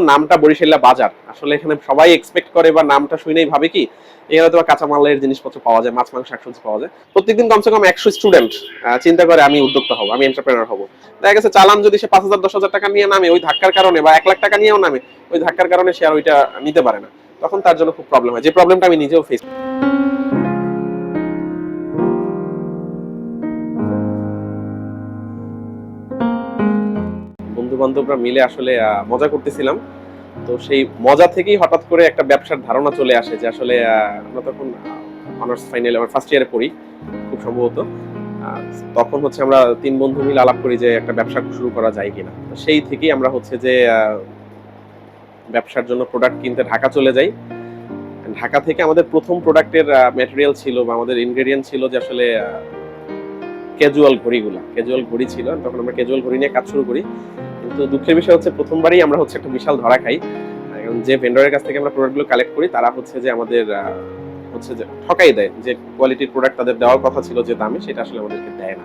নামটা বরিশাল্লা বাজার। আসলে এখানে সবাই এক্সপেক্ট করে বা নামটা শুনেই ভাবে কি? এখানে তো কাঁচামালের জিনিসপত্র পাওয়া যায়, মাছ, মাংস, শাকসবজি পাওয়া যায়। প্রত্যেকদিন কমসে কম একশো স্টুডেন্ট চিন্তা করে আমি উদ্যোক্তা হব, আমি এন্টারপ্রেনার হব। দেখা গেছে চালান যদি সে পাঁচ হাজার, দশ হাজার টাকা নিয়ে নামে, ওই ধাক্কার কারণে বা এক লাখ টাকা নিয়েও নামে, ওই ধাক্কার কারণে সে আর ওইটা নিতে পারে না। তখন তার জন্য খুব প্রবলেম হয়। যে প্রবলেমটা আমি নিজেও ফেস বন্ধু বান্ধবরা মিলে আসলে মজা করতেছিলাম। তো সেই মজা থেকেই হঠাৎ করে একটা ব্যবসার ধারণা চলে আসে যে আসলে আমরা তখন অনার্স ফাইনাল আমার ফার্স্ট ইয়ারে পড়ি, খুব সম্ভবত। তখন হচ্ছে আমরা তিন বন্ধু মিলে আলাপ করি যে একটা ব্যবসা শুরু করা যায় কিনা। তো সেই থেকেই আমরা হচ্ছে যে ব্যবসার জন্য প্রোডাক্ট কিনতে ঢাকা চলে যাই। ঢাকা থেকে আমাদের প্রথম প্রোডাক্টের ম্যাটেরিয়াল ছিল বা আমাদের ইনগ্রেডিয়েন্ট ছিল যে আসলে ক্যাজুয়াল ঘড়িগুলো। ক্যাজুয়াল ঘড়ি ছিল, তখন আমরা ক্যাজুয়াল ঘড়ি নিয়ে কাজ শুরু করি। কিন্তু দুঃখের বিষয় হচ্ছে প্রথমবারই আমরা হচ্ছে একটা বিশাল ধরা খাই। এখন যে ভেন্ডরের কাছ থেকে আমরা প্রোডাক্টগুলো কালেক্ট করি, তারা হচ্ছে যে আমাদের হচ্ছে যে ঠকাই দেয় যে কোয়ালিটির প্রোডাক্ট তাদের দেওয়ার কথা ছিল যে দামে, সেটা আসলে আমাদেরকে দেয় না।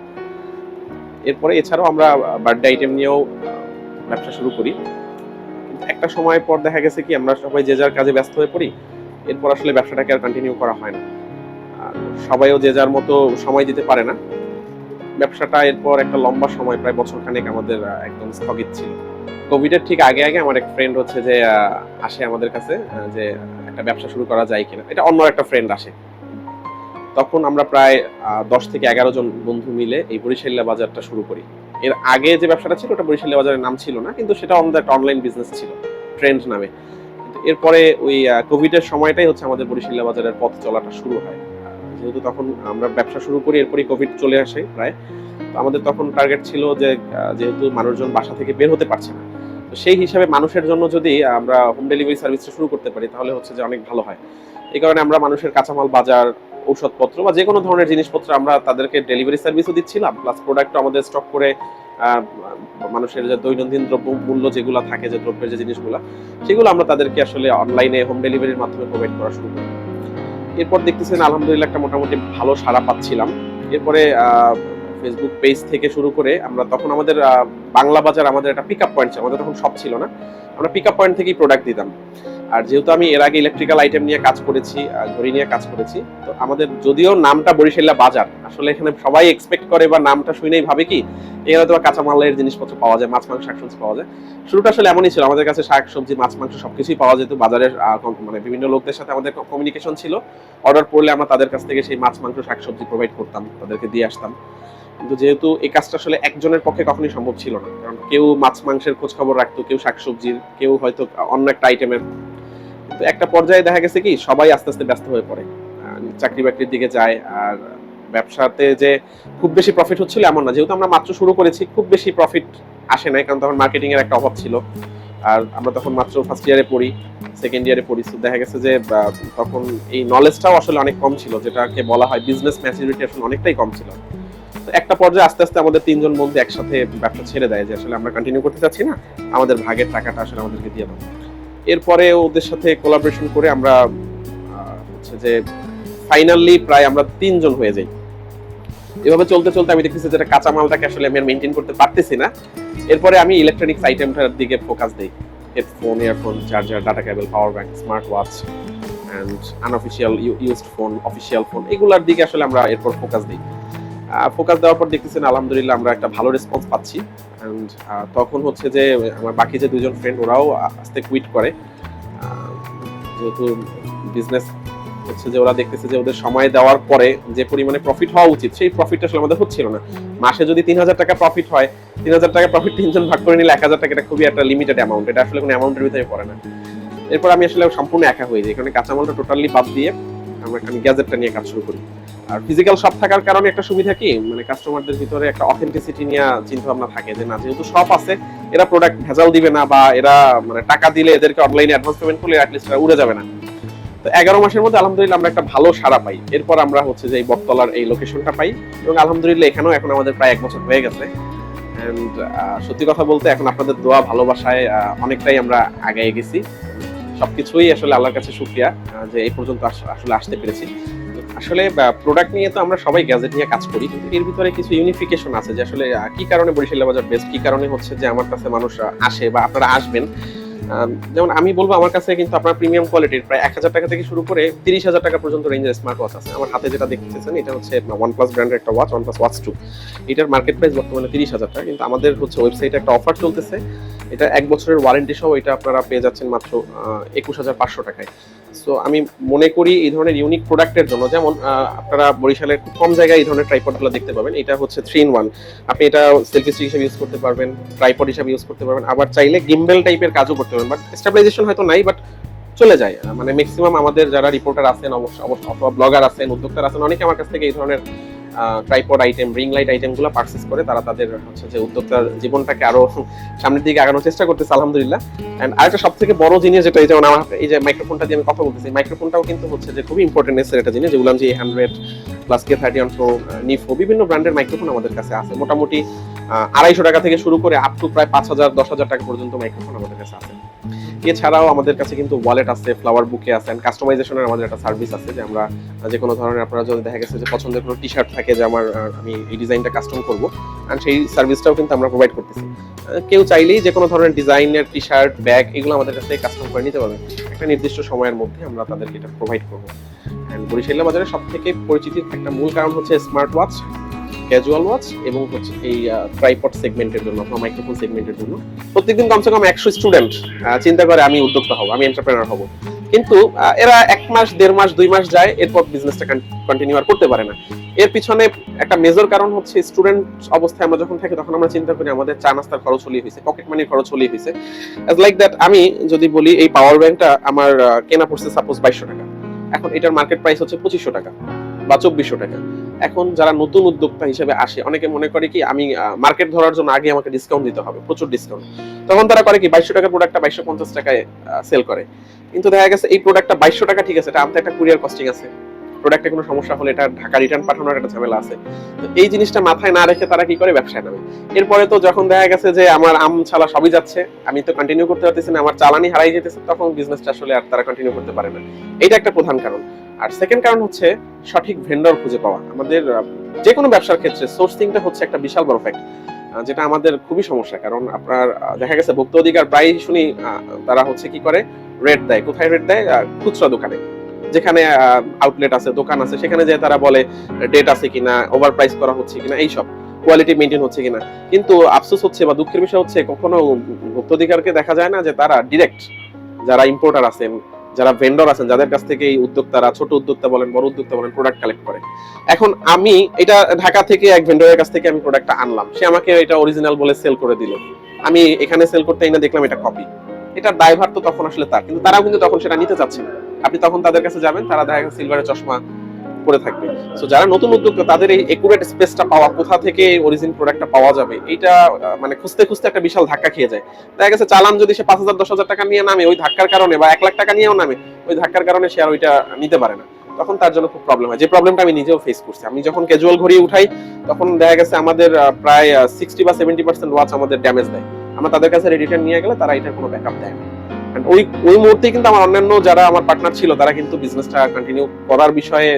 এরপরে এছাড়াও আমরা বার্থডে আইটেম নিয়েও ব্যবসা শুরু করি। একটা সময় পর দেখা গেছে কি, আমরা সবাই যে যার কাজে ব্যস্ত হয়ে পড়ি, এরপর আসলে ব্যবসাটাকে আর কন্টিনিউ করা হয় না। সবাইও যে যার মতো সময় দিতে পারে না। ব্যবসাটা এরপর একটা লম্বা সময়, প্রায় বছর খানেক আমাদের একদম স্থগিত ছিল। কোভিডের ঠিক আগে আগে আমার এক ফ্রেন্ড হচ্ছে যে আসে আমাদের কাছে যে একটা ব্যবসা শুরু করা যায় কিনা। এটা অন্য একটা ফ্রেন্ড আসে। তখন আমরা প্রায় দশ থেকে এগারো জন বন্ধু মিলে এই বরিশাল্লা বাজারটা শুরু করি। এর আগে যে ব্যবসাটা ছিল, ওটা বরিশাল্লা বাজারের নাম ছিল না, কিন্তু সেটা আমাদের একটা অনলাইন বিজনেস ছিল ট্রেন্ড নামে। এরপরে ওই কোভিডের সময়টাই হচ্ছে আমাদের বরিশাল্লা বাজারের পথ চলাটা শুরু হয়। যেহেতু তখন আমরা ব্যবসা শুরু করি, এরপরই কোভিড চলে আসে প্রায়। তো আমাদের তখন টার্গেট ছিল যে যেহেতু মানুষজন বাসা থেকে বের হতে পারছে না। তো সেই হিসাবে মানুষের জন্য যদি আমরা হোম ডেলিভারি সার্ভিসটা শুরু করতে পারি, তাহলে হচ্ছে যে অনেক ভালো হয়। এই কারণে আমরা মানুষের কাঁচামাল, বাজার, ঔষধপত্র বা যে কোনো ধরনের জিনিসপত্র আমরা তাদেরকে ডেলিভারি সার্ভিসও দিচ্ছিলাম প্লাস প্রোডাক্ট আমাদের স্টক করে মানুষের যে দৈনন্দিন দ্রব্য মূল্য যেগুলো থাকে, যে দ্রব্যের যে জিনিসগুলো, সেগুলো আমরা তাদেরকে আসলে অনলাইনে হোম ডেলিভারির মাধ্যমে প্রোভাইড করা শুরু করি। এরপর দেখতেছেন আলহামদুলিল্লাহ একটা মোটামুটি ভালো সাড়া পাচ্ছিলাম। এরপরে ফেসবুক পেজ থেকে শুরু করে আমরা তখন আমাদের বাংলা বাজার আমাদের একটা পিক আপ পয়েন্ট ছিল, আমাদের তখন সব ছিল না। আমরা পিক আপ পয়েন্ট থেকেই প্রোডাক্ট দিতাম। আর যেহেতু আমি এর আগে ইলেকট্রিক্যাল আইটেম নিয়ে কাজ করেছি ঘড়ি নিয়ে কাজ করেছি, তো আমাদের যদিও নামটা বরিশাল্লা বাজার, আসলে এখানে সবাই এক্সপেক্ট করে বা নামটা শুনেই ভাবে কি, এখানে তো কাঁচামালের জিনিসপত্র পাওয়া যায়, মাছ মাংস শাকসবজি পাওয়া যায়। শুরুটা আসলে এমনই ছিল, আমাদের কাছে শাক, সবজি, মাছ মাংস সবকিছুই পাওয়া যেত, বাজারের মানে বিভিন্ন লোকদের সাথে আমাদের কমিউনিকেশন ছিল। অর্ডার পড়লে আমরা তাদের কাছ থেকে সেই মাছ, মাংস, শাকসবজি প্রোভাইড করতাম, তাদেরকে দিয়ে আসতাম। কিন্তু যেহেতু এই কাজটা আসলে একজনের পক্ষে কখনোই সম্ভব ছিল না, কারণ কেউ মাছ, মাংসের খোঁজ খবর রাখতো, কেউ শাকসবজির, কেউ হয়তো অন্য একটা আইটেমের কিন্তু একটা পর্যায়ে দেখা গেছে কি, সবাই আস্তে আস্তে ব্যস্ত হয়ে পড়ে। চাকরি বাকরির দিকে যায় আর ব্যবসাতে যে খুব বেশি প্রফিট হচ্ছিল এমন না। যেহেতু আমরা মাত্র শুরু করেছি, খুব বেশি প্রফিট আসে নাই, কারণ তখন মার্কেটিং এর একটা অভাব ছিল। আর আমরা তখন মাত্র ফার্স্ট ইয়ারে পড়ি সেকেন্ড ইয়ারে পড়ি। তো দেখা গেছে যে তখন এই নলেজটাও আসলে অনেক কম ছিল, যেটাকে বলা হয় বিজনেস ম্যাচুরিটি আসলে অনেকটাই কম ছিল। তো একটা পর্যায়ে আস্তে আস্তে আমাদের তিনজন বন্ধু একসাথে ব্যবসা ছেড়ে দেয় যে, আসলে আমরা কন্টিনিউ করতে চাচ্ছি না, আমাদের ভাগের টাকাটা আসলে আমাদেরকে দিয়ে দাও। এরপরে ওদের সাথে কোলাবরেশন করে আমরা হচ্ছে যে ফাইনালি প্রায় আমরা তিনজন হয়ে যাই। এভাবে চলতে চলতে আমি দেখতেছি যেটা কাঁচা মালটাকে আসলে আমি আর মেনটেন করতে পারতেছি না। এরপরে আমি ইলেকট্রনিক্স আইটেমটার দিকে ফোকাস দিই। Headphone earphone charger data cable power bank smart watch and unofficial used phone official phone এগুলার দিকে আসলে আমরা এরপর ফোকাস দিই। ফোকাস দেওয়ার পর দেখতেছেন আলহামদুলিল্লাহ আমরা একটা ভালো রেসপন্স পাচ্ছি। অ্যান্ড তখন হচ্ছে যে আমার বাকি যে দুজন ফ্রেন্ড ওরাও আস্তে কুইট করে। যেহেতু বিজনেস হচ্ছে যে ওরা দেখতেছে যে ওদের সময় দেওয়ার পরে যে পরিমাণে প্রফিট হওয়া উচিত সেই প্রফিটটা আসলে আমাদের হচ্ছিল না। মাসে যদি তিন হাজার টাকা প্রফিট হয় তিন হাজার টাকা প্রফিট তিনজন ভাগ করে নিলে এক হাজার টাকা এটা খুবই একটা লিমিটেড অ্যামাউন্ট এটা আসলে কোনো অ্যামাউন্টের ভিতরে পড়ে না। এরপর আমি আসলে সম্পূর্ণ একা হয়ে যাই এখানে কাঁচামালটা টোটালি বাদ দিয়ে আমরা এখানে গ্যাজেটটা নিয়ে কাজ শুরু করি। আর ফিজিক্যাল শপ থাকার কারণে একটা সুবিধা কি? মানে কাস্টমারদের ভিতরে একটা অথেন্টিসিটি নিয়ে চিন্তা ভাবনা থাকে যে, না, যেহেতু শপ আছে, এরা প্রোডাক্ট ভেজাল দিবে না বা এরা মানে টাকা দিলে এদেরকে অনলাইনে অ্যাডভান্স পেমেন্ট করলে অ্যাটলিস্ট এরা উড়ে যাবে না। তো এগারো মাসের মধ্যে আলহামদুলিল্লাহ আমরা একটা ভালো সাড়া পাই। এরপর আমরা হচ্ছে যে এই বটতলার এই লোকেশনটা পাই এবং আলহামদুলিল্লাহ এখানেও এখন আমাদের প্রায় এক বছর হয়ে গেছে। অ্যান্ড সত্যি কথা বলতে এখন আপনাদের দোয়া ভালোবাসায় অনেকটাই আমরা আগায় গেছি। সবকিছুই আসলে আল্লাহর কাছে শুক্রিয়া যে এই পর্যন্ত আসলে আসতে পেরেছি। আসলে প্রোডাক্ট নিয়ে তো আমরা সবাই গ্যাজেট নিয়ে কাজ করি, কিন্তু এর ভিতরে কিছু ইউনিফিকেশন আছে যে আসলে কি কারণে বরিশাল বাজার বেস্ট কি কারণে হচ্ছে যে আমার কাছে মানুষ আসে বা আপনারা আসবেন? যেমন আমি বলব আমার কাছে কিন্তু আপনার প্রিমিয়াম কোয়ালিটির প্রায় এক হাজার টাকা থেকে শুরু করে তিরিশ হাজার টাকা পর্যন্ত রেঞ্জের স্মার্ট ওয়াচ আছে। আমার হাতে যেটা দেখতেছেন এটা হচ্ছে ওয়ান প্লাস ব্র্যান্ডের একটা watch one plus watch two এটার মার্কেট প্রাইস বর্তমানে তিরিশ হাজার টাকা, কিন্তু আমাদের হচ্ছে ওয়েবসাইটে একটা অফার চলতেছে। এটা এক বছরের ওয়ারেন্টি সহ এটা আপনারা পেয়ে যাচ্ছেন মাত্র একুশ হাজার পাঁচশো টাকায়। সো আমি মনে করি এই ধরনের ইউনিক প্রোডাক্টের জন্য, যেমন আপনারা বরিশালের খুব কম জায়গায় এই ধরনের ট্রাইপডগুলো দেখতে পাবেন। এটা হচ্ছে থ্রি ইন ওয়ান আপনি এটা সেলফি স্টিক হিসেবে ইউজ করতে পারবেন ট্রাইপড হিসাবে ইউজ করতে পারবেন। আবার চাইলে গিম্বেল টাইপের কাজও করতে পারবেন। বাট স্টেবিলাইজেশন হয়তো নাই বাট চলে যায়। মানে ম্যাক্সিমাম আমাদের যারা রিপোর্টার আছেন, অবশ্য অথবা ব্লগার আছেন, উদ্যোক্তার আছেন, অনেকে আমার কাছ থেকে এই ধরনের ট্রাইপড আইটেম রিং লাইট আইটেমগুলো পারচেস করে তারা তাদের হচ্ছে যে উদ্যোক্তার জীবনটাকে আরও সামনের দিকে আগানোর চেষ্টা করতেছে, আলহামদুলিল্লাহ। এন্ড আরেকটা সব থেকে বড় জিনিস যেটা যেমন আমার এই যে মাইক্রোফোনটা দিয়ে আমি কথা বলতেছি মাইক্রোফোনটাও কিন্তু হচ্ছে যে খুবই ইম্পর্টেন্ট এসের একটা জিনিস, যেগুলো যে hundred plus K thirty on pro নিফো বিভিন্ন ব্র্যান্ডের মাইক্রোফোন আমাদের কাছে আছে। মোটামুটি আড়াইশো টাকা থেকে শুরু করে আপ টু প্রায় পাঁচ হাজার, দশ হাজার টাকা পর্যন্ত মাইক্রোফোন আমাদের কাছে আছে। এছাড়াও আমাদের কাছে কিন্তু ওয়ালেট আছে ফ্লাওয়ার বুকে আছে কাস্টমাইজেশনের আমাদের একটা সার্ভিস আছে, যে আমরা যে কোনো ধরনের আপনারা যদি দেখা গেছে যে পছন্দের কোনো টি শার্ট থাকে যে আমার আমি এই ডিজাইনটা কাস্টম করব। অ্যান্ড সেই সার্ভিসটাও কিন্তু আমরা প্রোভাইড করতেছি। কেউ চাইলেই যে কোনো ধরনের ডিজাইনের টি শার্ট ব্যাগ এগুলো আমাদের কাছ থেকে কাস্টম করে নিতে পারবে। একটা নির্দিষ্ট সময়ের মধ্যে আমরা তাদেরকে এটা প্রোভাইড করব। অ্যান্ড বরিশাল্লা বাজারে সব থেকে পরিচিতির একটা মূল কারণ হচ্ছে স্মার্ট ওয়াচ ক্যাজুয়াল ওয়াচ এবং হচ্ছে এই ট্রাইপড সেগমেন্টের জন্য, অথবা মাইক্রোফোন সেগমেন্টের জন্য। প্রত্যেকদিন কমসে কম একশো স্টুডেন্ট চিন্তা করে আমি উদ্যোক্তা হব, আমি এন্টারপ্রেনার হব। কিন্তু এরা এক মাস, দেড় মাস, দুই মাস যায়, এরপর বিজনেসটা কন্টিনিউ আর করতে পারে না। এর পিছনে একটা মেজর কারণ হচ্ছে স্টুডেন্ট অবস্থায় আমরা যখন থাকি, তখন আমরা চিন্তা করি আমাদের চা নাস্তার খরচ হলিয়ে হয়েছে পকেট মানির খরচ হলিয়ে হয়েছে। লাইক দ্যাট আমি যদি বলি, এই পাওয়ার ব্যাংকটা আমার কেনা পড়ছে সাপোজ বাইশশো টাকা। এখন এটার মার্কেট প্রাইস হচ্ছে পঁচিশশো টাকা। বা চব্বিশশো টাকা। এখন যারা নতুন উদ্যোক্তা হিসেবে আসে, অনেকে মনে করে কি, আমি মার্কেট ধরার জন্য আগে আমাকে ডিসকাউন্ট দিতে হবে, প্রচুর ডিসকাউন্ট তখন তারা করে কি, বাইশশো টাকার প্রোডাক্টটা বাইশশো পঞ্চাশ টাকায় সেল করে। কিন্তু দেখা গেছে এই প্রোডাক্টটা বাইশশো টাকা ঠিক আছে, এটা একটা কুরিয়ার কস্টিং আছে। প্রোডাক্টে কোনো সমস্যা হলে এটা ঢাকা রিটার্ন পাঠানোর একটা ঝামেলা আছে। তো এই জিনিসটা মাথায় না রেখে তারা কি করে, ব্যবসায় নামে। এরপরে তো যখন দেখা গেছে যে আমার আম ছালা সবই যাচ্ছে, আমি তো কন্টিনিউ করতে পারতেছি না, আমার চালানি হারাই যেতেছে, তখন বিজনেসটা আসলে আর তারা কন্টিনিউ করতে পারে না। এটা একটা প্রধান কারণ। আর সেকেন্ড কারণ হচ্ছে সঠিক ভেন্ডর খুঁজে পাওয়া। আমাদের যে কোনো ব্যবসার ক্ষেত্রে সোর্সিংটা হচ্ছে একটা বিশাল বড় ফ্যাক্ট যেটা আমাদের খুবই সমস্যা। কারণ আপনার দেখা গেছে ভোক্তা অধিকার প্রায় শুনি তারা হচ্ছে কি করে? রেট দেয়। কোথায় রেট দেয়? খুচরা দোকানে। যেখানে আউটলেট আছে, দোকান আছে, সেখানে যে তারা বলে ডেট আছে কিনা ওভার প্রাইস করা হচ্ছে কিনা, এইসব। কোয়ালিটি মেনটেন হচ্ছে কিনা। কিন্তু আফসোস হচ্ছে বা দুঃখের বিষয় হচ্ছে, কখনো ভোক্তাধিকারকে দেখা যায় না যে তারা ডিরেক্ট যারা ইম্পোর্টার আছেন যারা ভেন্ডর আছেন, যাদের কাছ থেকে এই উদ্যোক্তারা, ছোট উদ্যোক্তা বলেন, বড় উদ্যোক্তা বলেন প্রোডাক্ট কালেক্ট করে। এখন আমি এটা ঢাকা থেকে এক ভেন্ডরের কাছ থেকে আমি প্রোডাক্টটা আনলাম। সে আমাকে এটা অরিজিনাল বলে সেল করে দিল। আমি এখানে সেল করতে না দেখলাম এটা কপি এটা ড্রাইভার তো তখন আসলে তার কিন্তু তারাও কিন্তু তখন সেটা নিতে চাচ্ছে না। আপনি তখন তাদের কাছে যাবেন, তারা দেখা গেছে সিলভারের চশমা পরে থাকবে। সো যারা নতুন উদ্যোক্তা, তাদের এই একুরেট স্পেসটা পাওয়া, কোথা থেকে অরিজিন প্রোডাক্টটা পাওয়া যাবে এটা মানে খুঁজতে খুঁজতে একটা বিশাল ধাক্কা খেয়ে যায়। দেখা গেছে চালান যদি সে পাঁচ হাজার, দশ হাজার টাকা নিয়ে নামে, ওই ধাক্কার কারণে বা এক লাখ টাকা নিয়েও নামে, ওই ধাক্কার কারণে সে আর ওইটা নিতে পারে না। তখন তার জন্য খুব প্রবলেম হয়। যে প্রবলেমটা আমি নিজেও ফেস করছি। আমি যখন ক্যাজুয়াল ঘড়ি উঠাই, তখন দেখা গেছে আমাদের প্রায় সিক্সটি বা সেভেন্টি পার্সেন্ট ওয়াচ আমাদের ড্যামেজ দেয়। আমরা তাদের কাছে রিটার্ন নিয়ে গেলে তারা এটার কোনো ব্যাকআপ দেয় না। ওই ওই মুহূর্তে কিন্তু আমার অন্যান্য যারা আমার পার্টনার ছিল, তারা কিন্তু বিজনেসটা কন্টিনিউ করার বিষয়ে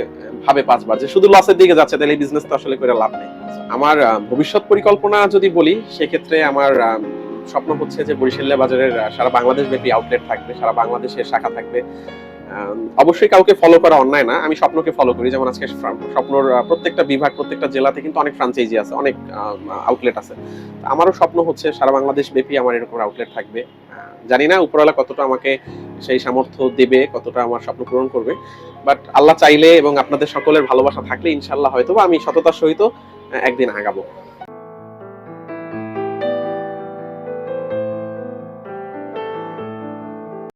ভাবে পাঁচবার। যে শুধু লসের দিকে যাচ্ছে, তাহলে বিজনেস তো আসলে করে লাভ নেই। আমার ভবিষ্যৎ পরিকল্পনা যদি বলি, সেক্ষেত্রে আমার স্বপ্ন হচ্ছে যে বরিশাল্লা বাজারের সারা বাংলাদেশ ব্যাপী আউটলেট থাকবে, সারা বাংলাদেশের শাখা থাকবে। অবশ্যই কাউকে ফলো করা অন্যায় না। আমি স্বপ্নকে ফলো করি। যেমন আজকে স্বপ্নর প্রত্যেকটা বিভাগ, প্রত্যেকটা জেলাতে কিন্তু অনেক ফ্রাঞ্চাইজি আছে, অনেক আউটলেট আছে। আমারও স্বপ্ন হচ্ছে সারা বাংলাদেশ ব্যাপী আমার এরকম আউটলেট থাকবে। জানি না উপরওয়ালা কতটা আমাকে সেই সামর্থ্য দেবে, কতটা আমার স্বপ্ন পূরণ করবে। বাট আল্লাহ চাইলে এবং আপনাদের সকলের ভালোবাসা থাকলে ইনশাল্লাহ হয়তো আমি সততার সহিত একদিন আগাবো।